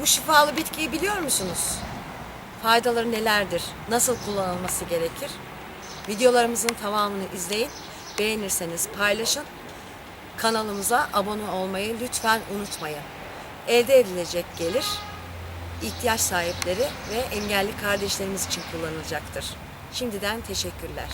Bu şifalı bitkiyi biliyor musunuz? Faydaları nelerdir? Nasıl kullanılması gerekir? Videolarımızın tamamını izleyin. Beğenirseniz paylaşın. Kanalımıza abone olmayı lütfen unutmayın. Elde edilecek gelir ihtiyaç sahipleri ve engelli kardeşlerimiz için kullanılacaktır. Şimdiden teşekkürler.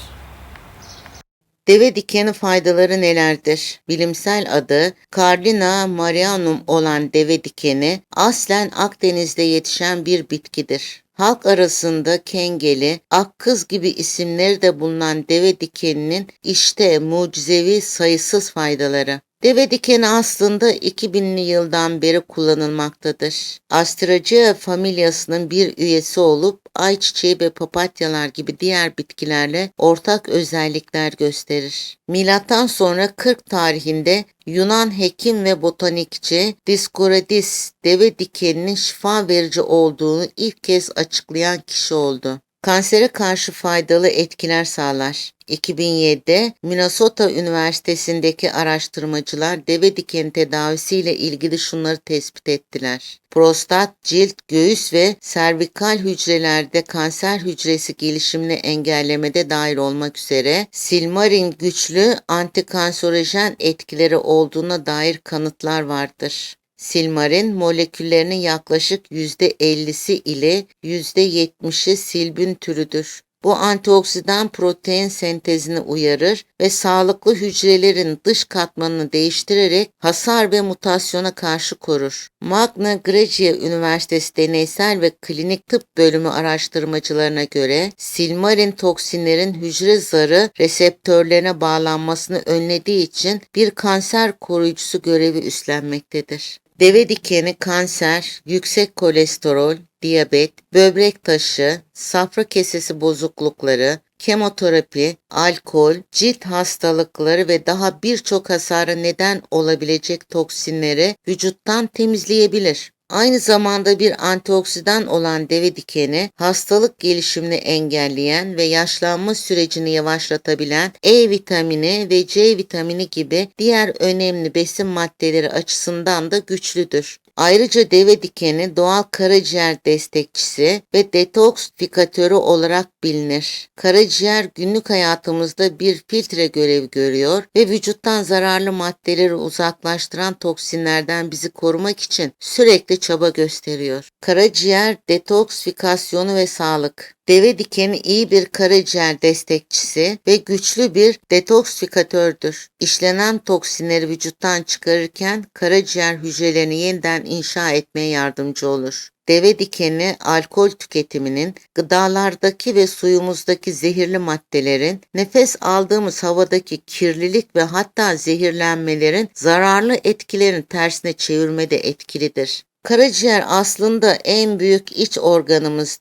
Deve dikeni faydaları nelerdir? Bilimsel adı Cardina marianum olan deve dikeni aslen Akdeniz'de yetişen bir bitkidir. Halk arasında kengeli, akkız gibi isimleri de bulunan deve dikeninin işte mucizevi sayısız faydaları. Deve dikeni aslında 2000'li yıldan beri kullanılmaktadır. Astraceae familyasının bir üyesi olup ayçiçeği ve papatyalar gibi diğer bitkilerle ortak özellikler gösterir. Milattan sonra 40 tarihinde Yunan hekim ve botanikçi Dioscorides deve dikeninin şifa verici olduğunu ilk kez açıklayan kişi oldu. Kansere karşı faydalı etkiler sağlar. 2007'de Minnesota Üniversitesi'ndeki araştırmacılar deve dikeni tedavisiyle ilgili şunları tespit ettiler. Prostat, cilt, göğüs ve servikal hücrelerde kanser hücresi gelişimini engellemede dahil olmak üzere silmarin güçlü antikanserojen etkileri olduğuna dair kanıtlar vardır. Silmarin moleküllerinin yaklaşık %50'si ile %70'i silbün türüdür. Bu antioksidan protein sentezini uyarır ve sağlıklı hücrelerin dış katmanını değiştirerek hasar ve mutasyona karşı korur. Magna Grecia Üniversitesi Deneysel ve Klinik Tıp Bölümü araştırmacılarına göre silmarin toksinlerin hücre zarı reseptörlerine bağlanmasını önlediği için bir kanser koruyucusu görevi üstlenmektedir. Deve dikeni kanser, yüksek kolesterol, diyabet, böbrek taşı, safra kesesi bozuklukları, kemoterapi, alkol, cilt hastalıkları ve daha birçok hasara neden olabilecek toksinleri vücuttan temizleyebilir. Aynı zamanda bir antioksidan olan deve dikeni hastalık gelişimini engelleyen ve yaşlanma sürecini yavaşlatabilen E vitamini ve C vitamini gibi diğer önemli besin maddeleri açısından da güçlüdür. Ayrıca deve dikeni doğal karaciğer destekçisi ve detoksifikatörü olarak bilinir. Karaciğer günlük hayatımızda bir filtre görevi görüyor ve vücuttan zararlı maddeleri uzaklaştıran toksinlerden bizi korumak için sürekli çaba gösteriyor. Karaciğer detoksifikasyonu ve sağlık. Deve dikeni iyi bir karaciğer destekçisi ve güçlü bir detoksifikatördür. İşlenen toksinleri vücuttan çıkarırken karaciğer hücrelerini yeniden inşa etmeye yardımcı olur. Deve dikeni alkol tüketiminin, gıdalardaki ve suyumuzdaki zehirli maddelerin, nefes aldığımız havadaki kirlilik ve hatta zehirlenmelerin zararlı etkilerini tersine çevirmede etkilidir. Karaciğer aslında en büyük iç organımız.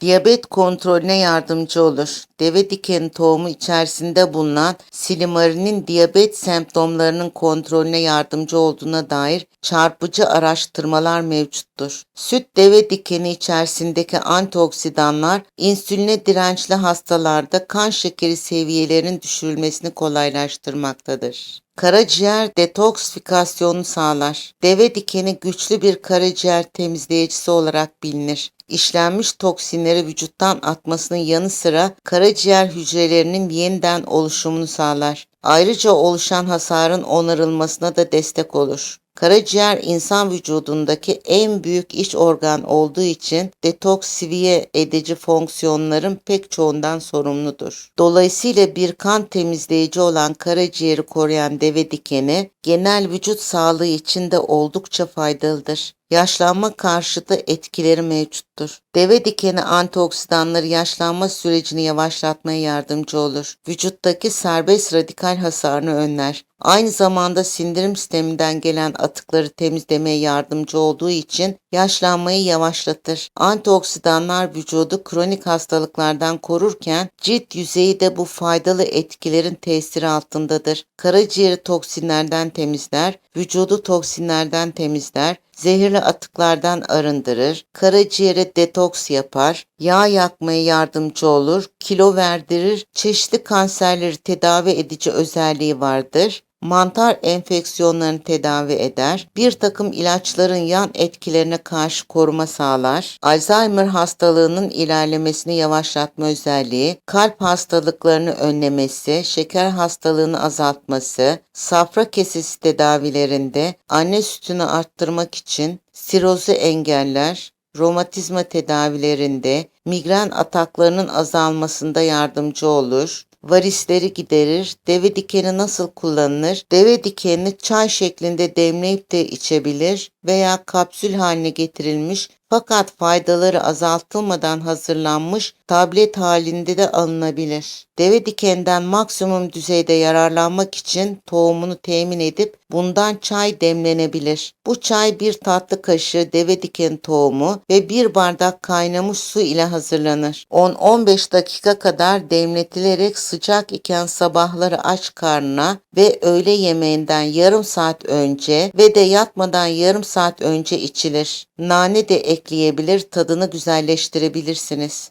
Diyabet kontrolüne yardımcı olur. Deve dikeni tohumu içerisinde bulunan silimarinin diyabet semptomlarının kontrolüne yardımcı olduğuna dair çarpıcı araştırmalar mevcuttur. Süt deve dikeni içerisindeki antioksidanlar insüline dirençli hastalarda kan şekeri seviyelerinin düşürülmesini kolaylaştırmaktadır. Karaciğer detoksifikasyonu sağlar. Deve dikeni güçlü bir karaciğer temizleyicisi olarak bilinir. İşlenmiş toksinleri vücuttan atmasının yanı sıra karaciğer hücrelerinin yeniden oluşumunu sağlar. Ayrıca oluşan hasarın onarılmasına da destek olur. Karaciğer insan vücudundaki en büyük iç organ olduğu için detoksifiye edici fonksiyonların pek çoğundan sorumludur. Dolayısıyla bir kan temizleyici olan karaciğeri koruyan deve dikeni genel vücut sağlığı için de oldukça faydalıdır. Yaşlanma karşıtı etkileri mevcuttur. Deve dikeni antioksidanları yaşlanma sürecini yavaşlatmaya yardımcı olur. Vücuttaki serbest radikal hasarını önler. Aynı zamanda sindirim sisteminden gelen atıkları temizlemeye yardımcı olduğu için yaşlanmayı yavaşlatır. Antioksidanlar vücudu kronik hastalıklardan korurken cilt yüzeyi de bu faydalı etkilerin tesiri altındadır. Karaciğeri toksinlerden temizler, vücudu toksinlerden temizler, zehirli atıklardan arındırır, karaciğere detoks yapar, yağ yakmaya yardımcı olur, kilo verdirir, çeşitli kanserleri tedavi edici özelliği vardır. Mantar enfeksiyonlarını tedavi eder, bir takım ilaçların yan etkilerine karşı koruma sağlar, Alzheimer hastalığının ilerlemesini yavaşlatma özelliği, kalp hastalıklarını önlemesi, şeker hastalığını azaltması, safra kesesi tedavilerinde anne sütünü arttırmak için sirozu engeller, romatizma tedavilerinde migren ataklarının azalmasında yardımcı olur. Varisleri giderir. Deve dikeni nasıl kullanılır? Deve dikenini çay şeklinde demleyip de içebilir veya kapsül haline getirilmiş fakat faydaları azaltılmadan hazırlanmış tablet halinde de alınabilir. Deve dikeninden maksimum düzeyde yararlanmak için tohumunu temin edip bundan çay demlenebilir. Bu çay bir tatlı kaşığı deve dikeni tohumu ve bir bardak kaynamış su ile hazırlanır. 10-15 dakika kadar demletilerek sıcak iken sabahları aç karnına ve öğle yemeğinden yarım saat önce ve de yatmadan yarım saat önce içilir. Nane de ekleyebilir, tadını güzelleştirebilirsiniz.